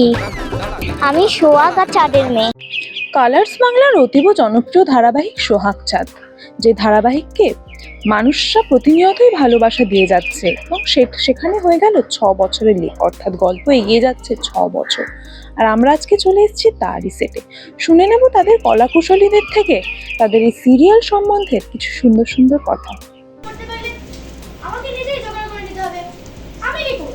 কি? আমি সোহাগ আর চাঁদের মেয়ে। কালার্স বাংলার অতীব জনপ্রিয় ধারাবাহিক সোহাগ চাঁদ যে ধারাবাহিককে মানুষরা প্রতিনিয়তই ভালোবাসা দিয়ে যাচ্ছে এবং সে- সেখানে হয়ে গেল ছ বছরের লেখ অর্থাৎ গল্প এগিয়ে যাচ্ছে ছ বছর। আর আমরা আজকে চলে এসেছি তারই সেটে শুনে নেব তাদের কলাকুশলীদের থেকে তাদের এই সিরিয়াল সম্বন্ধে কিছু সুন্দর সুন্দর কথা। আমাকে নিজেই জোগাড় করে নিতে হবে। আমি কি করব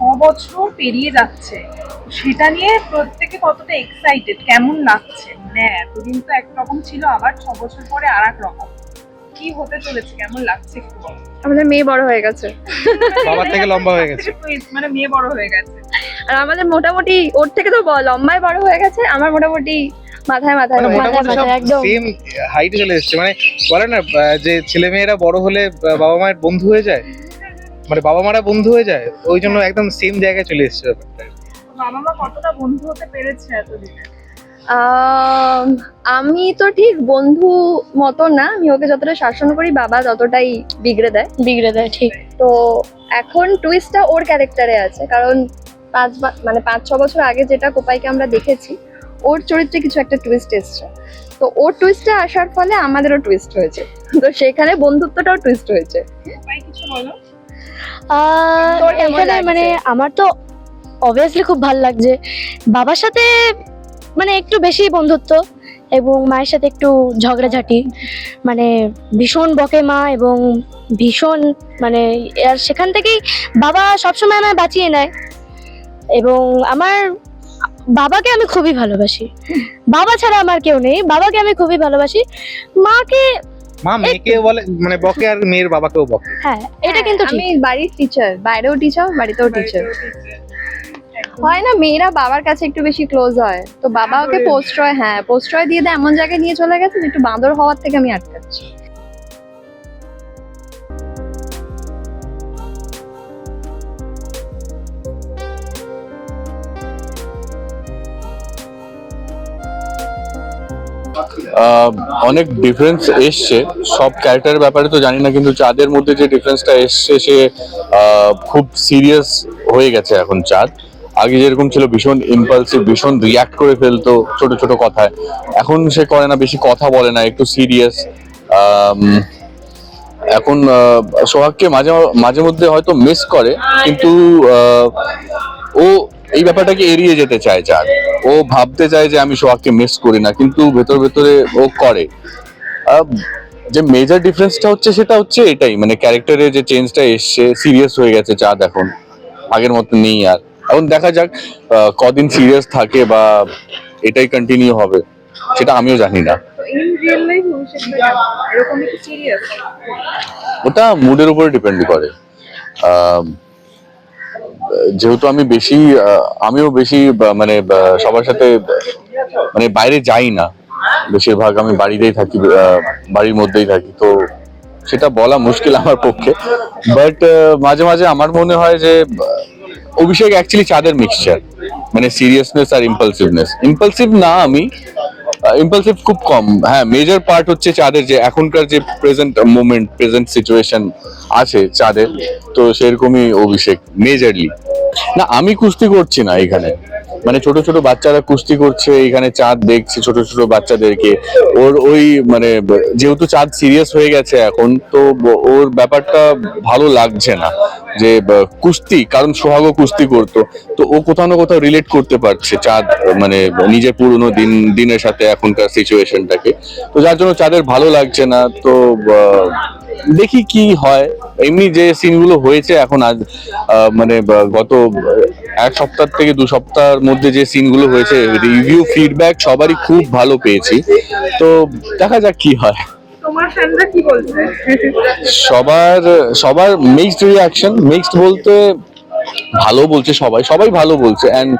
বছর পেরিয়ে যাচ্ছে। সেটা নিয়ে প্রত্যেকে কতটা এক্সাইটেড কেমন লাগছে? মানে এতদিন তো একরকম ছিল আবার ছ বছর পরে আর এক রকম। কি হতে চলেছে? কেমন লাগছে একটু বলো। আমাদের মেয়ে বড় হয়ে গেছে। বাবার থেকে লম্বা হয়ে গেছে। মানে মেয়ে বড় হয়ে গেছে। আর আমাদের মোটামুটি ওর থেকে তো লম্বায় বড় হয়ে গেছে আমার মোটামুটি মাথায় মাথায় মানে মোটামুটি সব মাথায় একদম। সেম হাইটে চলে এসেছে। মানে বলে না যে ছেলে মেয়েরা বড় হলে বাবা মায়ের বন্ধু হয়ে যায়? মানে বাবা মারা বন্ধু হয়ে যায় ওই জন্য একদম সেম জায়গায় চলে এসেছে ব্যাপারটা। বাবা মা কতটা বন্ধু হতে পেরেছে এতদিনে? আমি তো ঠিক বন্ধু মতো না আমি ওকে যতটা শাসন করি বাবা ততটাই বিগড়ে দেয়। বিগড়ে দেয় ঠিক। তো এখন টুইস্টটা ওর ক্যারেক্টারে আছে কারণ পাঁচ মানে পাঁচ ছ বছর আগে যেটা কোপাইকে আমরা দেখেছি ওর চরিত্রে কিছু একটা টুইস্ট এসছে। তো ওর টুইস্টে আসার ফলে আমাদেরও টুইস্ট হয়েছে। তো সেখানে বন্ধুত্বটাও টুইস্ট হয়েছে। কিছু বলো? এখানে মানে আমার তো অবভিয়াসলি খুব ভালো লাগছে। বাবার সাথে মানে একটু বেশি বন্ধুত্ব এবং মায়ের সাথে একটু ঝগড়াঝাটি। মানে ভীষণ বকে মা এবং ভীষণ মানে আর সেখান থেকেই বাবা সবসময় আমায় বাঁচিয়ে নেয়। এবং আমার বাবাকে আমি খুবই ভালোবাসি। বাবা ছাড়া আমার কেউ নেই। বাবাকে আমি খুবই ভালোবাসি। মাকে মা মেয়েকে বলে মানে বকে আর মেয়ের বাবাকেও বকে। হ্যাঁ এটা কিন্তু ঠিক। আমি বাড়ির টিচার বাইরেও টিচার বাড়িতেও টিচার হয় না মেয়েরা বাবার কাছে একটু বেশি ক্লোজ হয়। তো বাবা ওকে পোস্ট্রয় হ্যাঁ পোস্ট্রয় দিয়ে দেয় এমন জায়গায় নিয়ে চলে গেছে যে একটু বাঁদর হওয়ার থেকে আমি আটকাচ্ছি। অনেক ডিফারেন্স এসছে। সব ক্যারেক্টারের ব্যাপারে তো জানি না, কিন্তু চাঁদের মধ্যে যে ডিফারেন্সটা এসছে, সে খুব সিরিয়াস হয়ে গেছে এখন চাঁদ। আগে যেরকম ছিল ভীষণ ইম্পালসিভ ভীষণ রিয়াক্ট করে ফেলতো ছোট ছোট কথায়। এখন সে করে না, বেশি কথা বলে না, একটু সিরিয়াস এখন সোহাগকে মাঝে মাঝে মধ্যে হয়তো মিস করে, কিন্তু ও এই ব্যাপারটাকে এড়িয়ে যেতে চায় চাঁদ ও ভাবতে চায় যে আমি সোহাগকে মিস করি না কিন্তু ভেতর ভেতরে ও করে। যে মেজর ডিফারেন্সটা হচ্ছে সেটা হচ্ছে এটাই মানে ক্যারেক্টারে যে চেঞ্জটা এসছে সিরিয়াস হয়ে গেছে চাঁদ এখন। আগের মতো নেই আর। এখন দেখা যাক কদিন সিরিয়াস থাকে বা এটাই কন্টিনিউ হবে সেটা আমিও জানি না। ওটা মুডের উপরে ডিপেন্ড করে। যেহেতু আমি বেশি আমিও বেশি মানে সবার সাথে মানে বাইরে যাই না। বেশিরভাগ আমি বাড়িতেই থাকি বাড়ির মধ্যেই থাকি। তো সেটা বলা মুশকিল আমার পক্ষে। বাট মাঝে মাঝে আমার মনে হয় যে অভিষেক অ্যাকচুয়ালি চাঁদের মিক্সচার মানে সিরিয়াসনেস আর ইম্পালসিভনেস ইম্পালসিভ না আমি ইম্পালসিভ খুব কম। হ্যাঁ মেজর পার্ট হচ্ছে চাঁদের যে এখনকার যে প্রেজেন্ট মোমেন্ট প্রেজেন্ট সিচুয়েশন আছে চাঁদের, তো সেরকমই অভিষেক মেজারলি না, আমি কুস্তি করছি না এখানে। মানে ছোট ছোট বাচ্চারা কুস্তি করছে, এখানে চাঁদ দেখছে ছোট ছোট বাচ্চাদেরকে। ওর ওই মানে যেহেতু চাঁদ সিরিয়াস হয়ে গেছে এখন, তো ওর ব্যাপারটা ভালো লাগছে না যে কুস্তি, কারণ সোহাগও কুস্তি করতো। তো ও কোথাও না কোথাও রিলেট করতে পারছে চাঁদ মানে নিজের পুরনো দিন, দিনের সাথে এখনকার সিচুয়েশনটাকে তো যার জন্য চাঁদের ভালো লাগছে না, তো দেখি কি হয়। এমনি যে সিনগুলো হয়েছে এখন আজ মানে গত এক সপ্তাহ থেকে দু সপ্তাহের মধ্যে যে সিনগুলো হয়েছে রিভিউ ফিডব্যাক সবারই খুব ভালো পেয়েছি। তো দেখা যাক কি হয়। সবার সবার মিক্সড রিয়াকশন মিক্সড বলতে ভালো বলছে সবাই সবাই ভালো বলছে। অ্যান্ড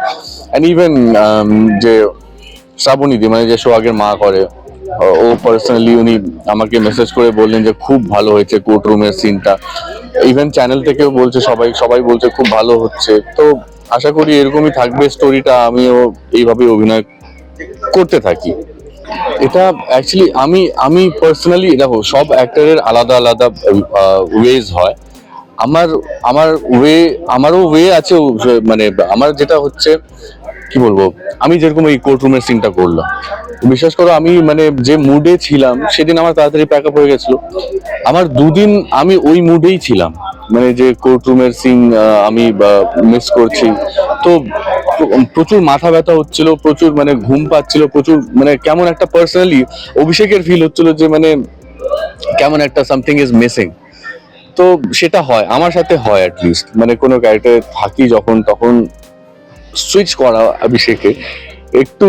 অ্যান্ড ইভেন যে শ্রাবণীদি মানে যে সোহাগের মা করে ও- ও পার্সোনালি উনি আমাকে মেসেজ করে বললেন যে খুব ভালো হয়েছে কোর্ট রুমের সিনটা ইভেন চ্যানেল থেকেও বলছে সবাই সবাই বলছে খুব ভালো হচ্ছে। তো আশা করি এরকমই থাকবে স্টোরিটা আমিও এইভাবে অভিনয় করতে থাকি। এটা অ্যাকচুয়ালি আমি আমি পার্সোনালি দেখো, সব অ্যাক্টারের আলাদা আলাদা ওয়েজ হয়। আমার আমার ওয়ে আমারও ওয়ে আছে মানে আমার যেটা হচ্ছে, কি বলব, আমি যেরকম এই কোর্টরুমের সিনটা করলাম। বিশ্বাস করো, আমি মানে যে মুডে ছিলাম, সেদিন আমার তাড়াতাড়ি প্যাক আপ হয়ে গেছিল। আমার দুদিন আমি ওই মুডেই ছিলাম। মানে যে কোর্ট রুমের সিন আমি মিস করছি। তো প্রচুর মাথা ব্যথা হচ্ছিল, প্রচুর মানে ঘুম পাচ্ছিল, প্রচুর মানে কেমন একটা পার্সোনালি অভিষেকের ফিল হচ্ছিল যে মানে কেমন একটা সামথিং ইজ মিসিং তো সেটা হয়, আমার সাথে হয় লিস্ট মানে কোনো ক্যারেক্টারে থাকি যখন, তখন সুইচ করা অভিষেকে। একটু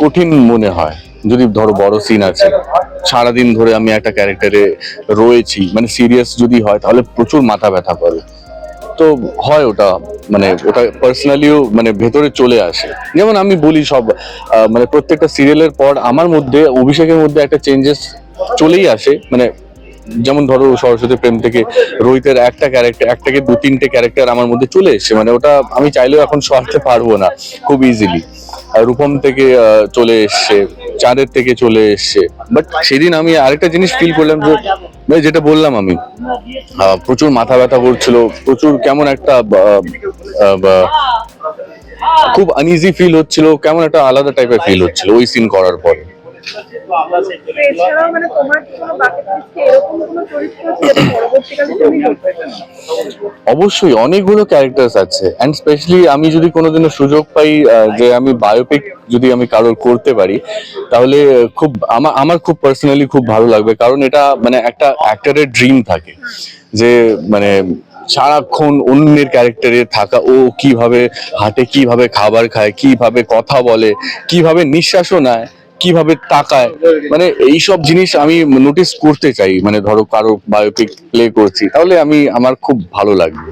কঠিন মনে হয়। যদি ধরো বড় সিন আছে, সারাদিন ধরে আমি একটা ক্যারেক্টারে রয়েছি মানে সিরিয়াস যদি হয়, তাহলে প্রচুর মাথা ব্যথা করে। তো হয় ওটা মানে ওটা পার্সোনালিও মানে ভেতরে চলে আসে। যেমন আমি বলি সব মানে প্রত্যেকটা সিরিয়ালের পর আমার মধ্যে, অভিষেকের মধ্যে একটা চেঞ্জেস চলেই আসে। মানে যেমন ধরো সরস্বতী প্রেম থেকে রোহিতের একটা ক্যারেক্টার একটাকে দু তিনটে ক্যারেক্টার আমার মধ্যে চলে এসছে। মানে ওটা আমি চাইলেও এখন সরাতে পারব না, খুব ইজিলি রূপম থেকে চলে এসছে, চাঁদের থেকে চলে এসছে। বাট সেদিন আমি আরেকটা জিনিস ফিল করলাম যে মানে যেটা বললাম আমি প্রচুর মাথা ব্যথা করছিল, প্রচুর কেমন একটা খুব আনইজি ফিল হচ্ছিল, কেমন একটা আলাদা টাইপের ফিল হচ্ছিল ওই সিন করার পরে। এছাড়াও মানে তোমার কি কোনো বাকি এরকম কোনো চরিত্র আছে যেটা পরবর্তীকালে তুমি অবশ্যই অনেকগুলো ক্যারেক্টার্স আছে। অ্যান্ড স্পেশালি আমি যদি কোনোদিনও সুযোগ পাই যে আমি বায়োপিক যদি আমি কারোর করতে পারি তাহলে খুব আমার আমার খুব পার্সোনালি খুব ভালো লাগবে। কারণ এটা মানে একটা অ্যাক্টারের ড্রিম থাকে। যে মানে সারাক্ষণ অন্যের ক্যারেক্টারে থাকা ও কীভাবে হাটে কীভাবে খাবার খায় কীভাবে কথা বলে কীভাবে নিঃশ্বাসও নেয় কীভাবে তাকায়? মানে এইসব জিনিস আমি নোটিস করতে চাই। মানে ধরো কারও বায়োপিক প্লে করছি তাহলে আমি আমার খুব ভালো লাগবে।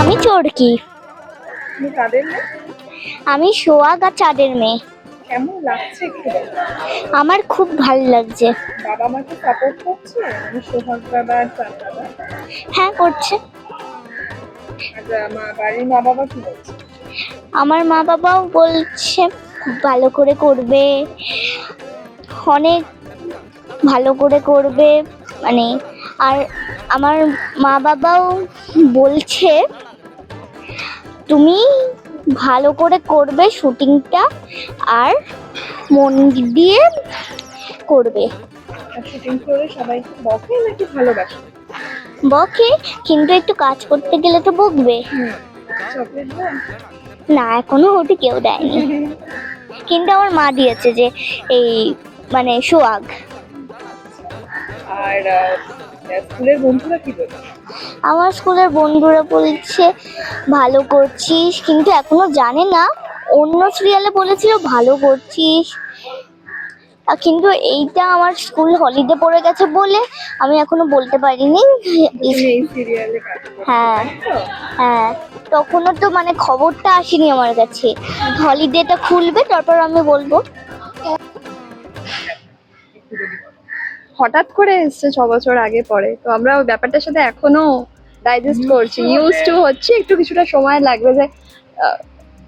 আমি চোরকি আমি সোয়াগ আর চাঁদের মেয়ে। কেমন লাগছে আমার খুব ভালো লাগছে। বাবা মাকে সাপোর্ট করছে? আমি সোহাগ দাদা আর চাঁদ। দাদা হ্যাঁ করছে। আমার মা বাবাও বলছে ভালো করে করবে। অনেক ভালো করে করবে মানে আর আমার মা বাবাও বলছে, তুমি ভালো করে করবে শুটিংটা আর মন দিয়ে করবে। শুটিং করে সবাই বকে নাকি ভালোবাসে? বকে কিন্তু একটু কাজ করতে গেলে তো বকবে। না এখনও ওটি কেউ দেয়নি। কিন্তু আমার মা দিয়েছে যে এই মানে সোয়াগ। আর স্কুলের বন্ধুরা কি বলছে? আমার স্কুলের বন্ধুরা বলছে ভালো করছিস। কিন্তু এখনও জানে না। অন্য সিরিয়ালে বলেছিল ভালো করছিস। কিন্তু এইটা আমার স্কুল হলিডে পড়ে গেছে বলে আমি এখনও বলতে পারিনি। হ্যাঁ হ্যাঁ তখনও তো মানে খবরটা আসেনি আমার কাছে। হলিডেটা খুলবে তারপর আমি বলব। হঠাৎ করে এসছে ছ বছর আগে পরে তো আমরা ওই ব্যাপারটার সাথে এখনও ডাইজেস্ট করছি। ইউজ টু হচ্ছে একটু কিছুটা সময় লাগবে যে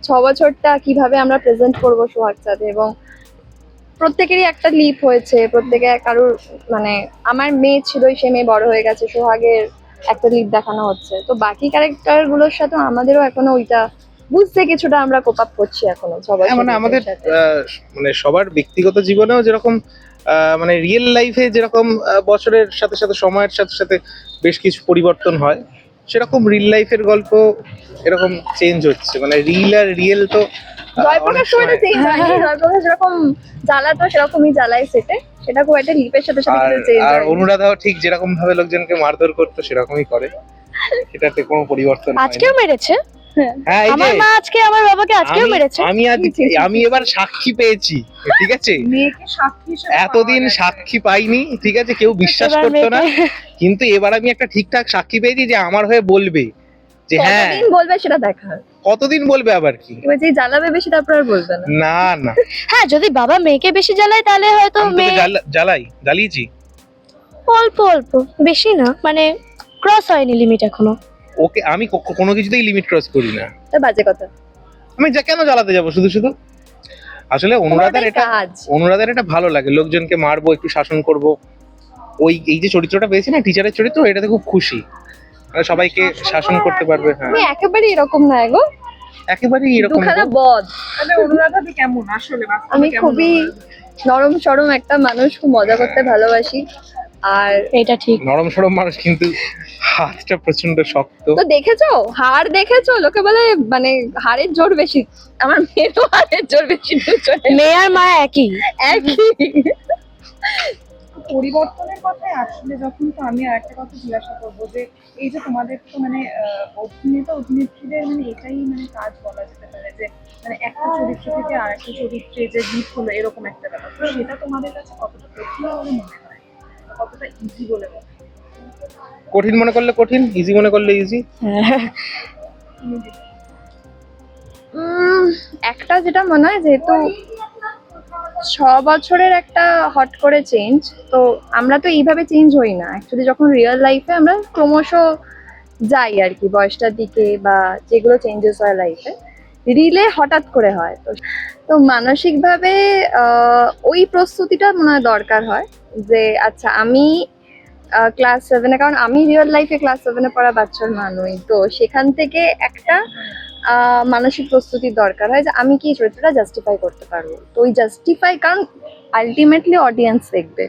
ছ বছরটা কীভাবে আমরা প্রেজেন্ট করব সোহাগ সাথে এবং প্রত্যেকেরই একটা লিপ হয়েছে প্রত্যেকে কারোর মানে আমার মেয়ে ছিলই সে মেয়ে বড় হয়ে গেছে সোহাগের একটা লিপ দেখানো হচ্ছে। তো বাকি ক্যারেক্টারগুলোর সাথে আমাদেরও এখনও ওইটা বুঝতে কিছুটা আমরা কোপ আপ করছি এখনও ছ হ্যাঁ, মানে আমাদের মানে সবার ব্যক্তিগত জীবনেও যেরকম মানে রিয়েল লাইফে যেরকম বছরের সাথে সাথে সময়ের সাথে সাথে বেশ কিছু পরিবর্তন হয় সেরকম রিল লাইফের গল্প এরকম চেঞ্জ হচ্ছে। মানে রিল আর রিয়েল তো জয়প্রকাশ চেঞ্জ হয়নি। জয়প্রকাশ যেরকম জ্বালাতো সেরকমই জ্বালায় সেটে। সেটা খুব একটা লিপের সাথে সাথে আর চেঞ্জ আর অনুরাধাও ঠিক যেরকম ভাবে লোকজনকে মারধর করতো সেরকমই করে। সেটাতে কোনো পরিবর্তন আজকেও মেরেছে? হ্যাঁ। এই যে মা আজকে আমার বাবাকে আজকেও আমি- মেরেছে? আমি এবার সাক্ষী পেয়েছি ঠিক আছে? এতদিন সাক্ষী পাইনি ঠিক আছে? কেউ বিশ্বাস করতো না। কিন্তু এবার আমি একটা ঠিকঠাক সাক্ষী পেয়েছি যে আমার হয়ে বলবে। যে হ্যাঁ। বলবে সেটা দেখা কতদিন বলবে আবার কি? এবার যে জ্বালাবে বেশি তারপর আর বলবে না। না না। হ্যাঁ যদি বাবা মেয়েকে বেশি জ্বালায় তাহলে হয়তো আমি মেয়ে জ্বালা- জ্বালাই জ্বালিয়েছি? অল্প অল্প। বেশি না মানে ক্রস হয়নি লিমিট এখনও। ওকে আমি কখ- কোনো কিছুতেই লিমিট ক্রস করি না। তা বাজে কথা। আমি যা কেন জ্বালাতে যাব? শুধু শুধু? আসলে অনুরাধার এটা কাজ। অনুরাধার এটা ভালো লাগে। লোকজনকে মারবো একটু শাসন করব। ওই এই যে চরিত্রটা পেয়েছি না টিচারের চরিত্র এটাতে খুব খুশি। সবাইকে শাসন করতে পারবে হ্যাঁ। তুমি একেবারে এরকম না গো। একেবারেই এরকম দুখানা বদ তাহলে অনুরাধাদি কেমন? আসলে আমি খুবই নরম সরম একটা মানুষ খুব মজা করতে ভালোবাসি। আর এটা ঠিক। নরম সরম মানুষ কিন্তু হাতটা প্রচণ্ড শক্ত। তো দেখেছ? হাড় দেখেছ? লোকে বলে মানে হাড়ের জোর বেশি। আমার মেয়েরও হাড়ের জোর বেশি। মেয়ে আর মা একই। একই। পরিবর্তনের কথায় আসলে যখন তো আমি আর একটা কথা জিজ্ঞাসা করব যে এই যে তোমাদের তো মানে অভিনেতা অভিনেত্রীদের মানে এটাই মানে কাজ বলা যেতে পারে যে মানে একটা চরিত্র থেকে আর একটা চরিত্রে যে লিপ হলো এরকম একটা ব্যাপার। তো সেটা তোমাদের কাছে কতটা কঠিন বলে মনে হয়? কতটা ইজি বলে মনে হয়? কঠিন মনে করলে কঠিন ইজি মনে করলে ইজি একটা যেটা মনে হয় যেহেতু ছ বছরের একটা হট করে চেঞ্জ তো আমরা তো এইভাবে চেঞ্জ হই না। অ্যাকচুয়ালি যখন রিয়েল লাইফে আমরা ক্রমশ যাই আর কি, বয়সটার দিকে বা যেগুলো চেঞ্জেস হয় লাইফে রিলে হঠাৎ করে হয়। তো তো মানসিকভাবে ওই প্রস্তুতিটা মনে হয় দরকার হয় যে আচ্ছা আমি ক্লাস সেভেনে কারণ আমি রিয়েল লাইফে ক্লাস সেভেনে পড়া বাচ্চার মা নই তো সেখান থেকে একটা মানসিক প্রস্তুতির দরকার হয় যে আমি কি এই চরিত্রটা জাস্টিফাই করতে পারব তো ওই জাস্টিফাই কারণ আলটিমেটলি অডিয়েন্স দেখবে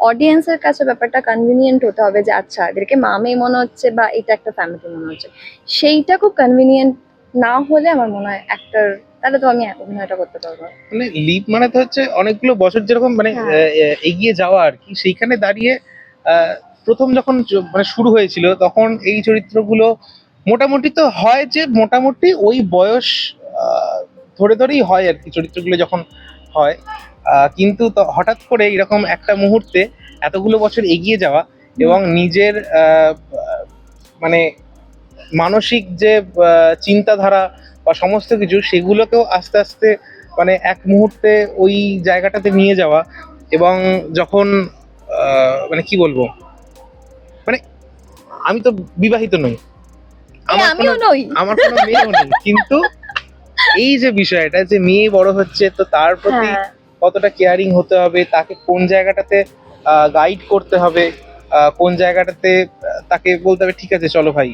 অডিয়েন্সের কাছে ব্যাপারটা কনভিনিয়েন্ট হতে হবে যে আচ্ছা এদেরকে মা মেয়ে মনে হচ্ছে বা এটা একটা ফ্যামিলি মনে হচ্ছে সেইটা খুব কনভিনিয়েন্ট না হলে আমার মনে হয় একটার তাহলে তো আমি অভিনয়টা করতে পারব। মানে লিপ মানে তো হচ্ছে অনেকগুলো বছর যেরকম মানে হ্যাঁ। এগিয়ে যাওয়া আর কি সেইখানে দাঁড়িয়ে প্রথম যখন মানে শুরু হয়েছিল তখন এই চরিত্রগুলো মোটামুটি তো হয় যে মোটামুটি ওই বয়স ধরে ধরেই হয় আর কি চরিত্রগুলো যখন হয়। কিন্তু তো- হঠাৎ করে এরকম একটা মুহূর্তে এতগুলো বছর এগিয়ে যাওয়া এবং নিজের মানে মানসিক যে চিন্তাধারা বা সমস্ত কিছু সেগুলোকেও আস্তে আস্তে মানে এক মুহূর্তে ওই জায়গাটাতে নিয়ে যাওয়া এবং যখন মানে কি বলব? মানে আমি তো বিবাহিত নই। আমিও নই। আমার কোনো মেয়েও নেই কিন্তু এই যে বিষয়টা যে মেয়ে বড় হচ্ছে তো তার প্রতি হ্যাঁ। কতটা কেয়ারিং হতে হবে তাকে কোন জায়গাটাতে গাইড করতে হবে কোন জায়গাটাতে তাকে বলতে হবে ঠিক আছে চলো ভাই।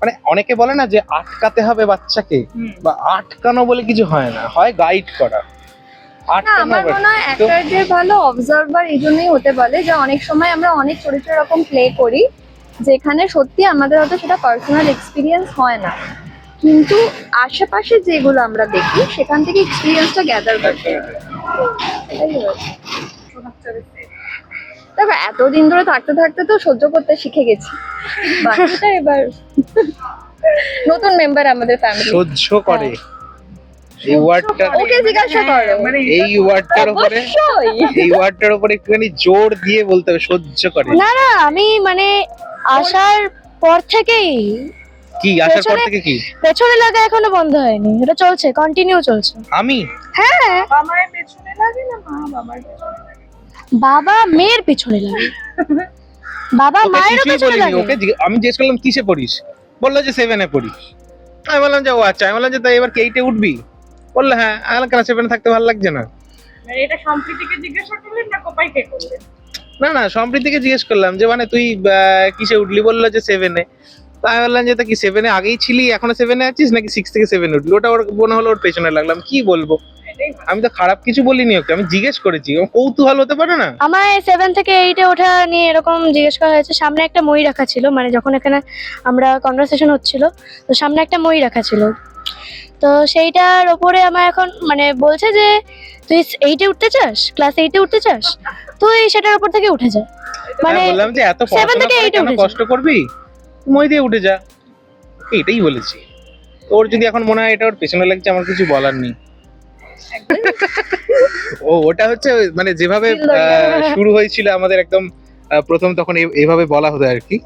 মানে অনেকে বলে না যে আটকাতে হবে বাচ্চাকে বা আটকানো বলে কিছু হয় না হয় গাইড করা। আটকানো আমার মনে হয় ভালো অবজারভার এই জন্যই হতে বলে যে অনেক সময় আমরা অনেক চরিত্র এরকম প্লে করি যেখানে সত্যি আমাদের হয়তো সেটা পার্সোনাল এক্সপিরিয়েন্স হয় না। কিন্তু আশেপাশে যেগুলো আমরা দেখি সেখান থেকে এক্সপিরিয়েন্সটা গ্যাদার করতে হবে দেখো এতদিন ধরে থাকতে থাকতে তো সহ্য করতে শিখে গেছি। বাকিটা এবার নতুন মেম্বার আমাদের ফ্যামিলি সহ্য করে। এই ওয়ার্ডটা ওকে জিজ্ঞাসা করো। মানে এই ওয়ার্ডটার উপরে এই ওয়ার্ডটার উপরে একটুখানি জোর দিয়ে বলতে হবে সহ্য করে। না না আমি মানে আসার পর থেকেই কি আসার পর পেছনে- থেকে কি? পেছনে লাগা এখনও বন্ধ হয়নি এটা চলছে কন্টিনিউ চলছে। আমি? হ্যাঁ। বাবা মায়ের পেছনে লাগে না মা? বাবার পেছনে লাগে। বাবা মেয়ের পেছনে লাগে। বাবা মায়ের পেছনে লাগে। ওকে আমি জিজ্ঞেস করলাম কিসে পড়িস? বলল যে সেভেনে পড়ি আমি বললাম যে ও আচ্ছা। আমি বললাম যে তাই এবার কেইটে উঠবি? বলল হ্যাঁ। আমি কেন সেভেনে থাকতে ভালো লাগছে না? এটা সম্প্রীতিকে জিজ্ঞাসা করলেন না কোপাইকে করলেন? না না, সম্প্রীতিকে জিজ্ঞেস করলাম যে মানে তুই কিসে উঠলি? বলল যে সেভেনে তো আমি বললাম যে, তা কি সেভেনে আগেই ছিলি, এখনও সেভেনে আছিস, নাকি সিক্স থেকে সেভেন উঠলি? ওটা ওর, মনে হলো ওর পেছনে লাগলাম কি বলব? আমি তো খারাপ কিছু বলিনি ওকে, আমি জিজ্ঞেস করেছি। কৌতূহল হতে পারে না? আমায় সেভেন থেকে এইটে ওঠা নিয়ে এরকম জিজ্ঞেস করা হয়েছে। সামনে একটা মই রাখা ছিল মানে যখন এখানে আমরা কনভারসেশন হচ্ছিল, তো সামনে একটা মই রাখা ছিল। তো সেইটার ওপরে আমার এখন মানে বলছে যে তুই এইটে উঠতে চাস? ক্লাস এইটে উঠতে চাস? তুই সেটার উপর থেকে উঠে যা। মানে আমি বললাম যে এত পড়াশোনা থেকে করে eight এ কেন উঠেছে। কষ্ট করবি? মই দিয়ে উঠে যা। এটাই বলেছি। ওর যদি এখন মনে হয় এটা ওর পেছনে লাগছে আমার কিছু বলার নেই। ও ওটা হচ্ছে মানে যেভাবে শুরু হয়েছিল আমাদের একদম প্রথম তখন এইভাবে বলা হতো আর কি।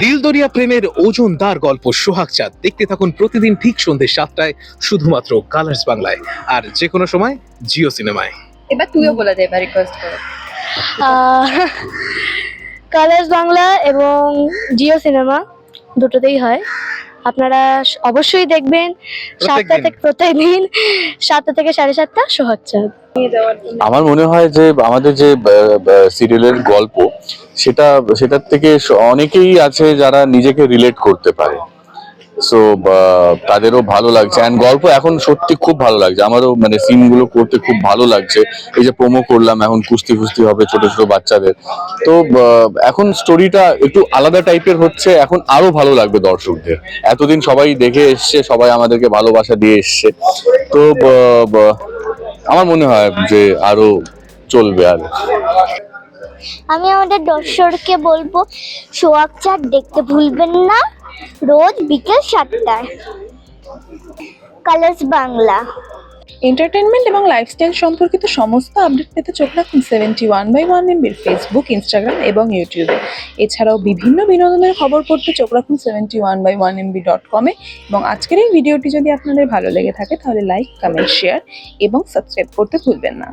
দিলদরিয়া প্রেমের ওজনদার গল্প সোহাগ চাঁদ। দেখতে থাকুন প্রতিদিন ঠিক সন্ধ্যে সাতটায় শুধুমাত্র কালার্স বাংলায়। আর যে কোনো সময় জিও সিনেমায় এবার তুইও বলে দে এবার রিকোয়েস্ট করে। কালার্স বাংলা এবং জিও সিনেমা দুটোতেই হয়। আপনারা অবশ্যই দেখবেন সাতটা থেকে প্রত্যেক দিন সাতটা থেকে সাড়ে সাতটা সোহাগ চাঁদ। আমার মনে হয় যে আমাদের যে সিরিয়ালের গল্প সেটা, সেটার থেকে অনেকেই আছে যারা নিজেকে রিলেট করতে পারে। সো তাদেরও ভালো লাগছে। অ্যান্ড গল্প এখন সত্যি খুব ভালো লাগছে। আমারও মানে সিনগুলো করতে খুব ভালো লাগছে। এই যে প্রোমো করলাম, এখন কুস্তি ফুস্তি হবে ছোট ছোট বাচ্চাদের। তো এখন স্টোরিটা একটু আলাদা টাইপের হচ্ছে। এখন আরও ভালো লাগবে দর্শকদের। এতদিন সবাই দেখে এসছে, সবাই আমাদেরকে ভালোবাসা দিয়ে এসছে। তো আমার মনে হয় যে আরও চলবে আর। আমি আমাদের দর্শককে বলব সোয়াক চাট দেখতে ভুলবেন না। রোজ বিকেল সাতটায়। কালার্স বাংলা। এন্টারটেনমেন্ট এবং লাইফস্টাইল সম্পর্কিত সমস্ত আপডেট পেতে চোখ রাখুন সেভেন্টি ওয়ান বাই ওয়ান এমবির ফেসবুক ইনস্টাগ্রাম এবং ইউটিউবে এছাড়াও বিভিন্ন বিনোদনের খবর পড়তে চোখ রাখুন seventy one by one MB dot কমে এবং আজকের এই ভিডিওটি যদি আপনাদের ভালো লেগে থাকে, তাহলে লাইক কমেন্ট শেয়ার এবং সাবস্ক্রাইব করতে ভুলবেন না।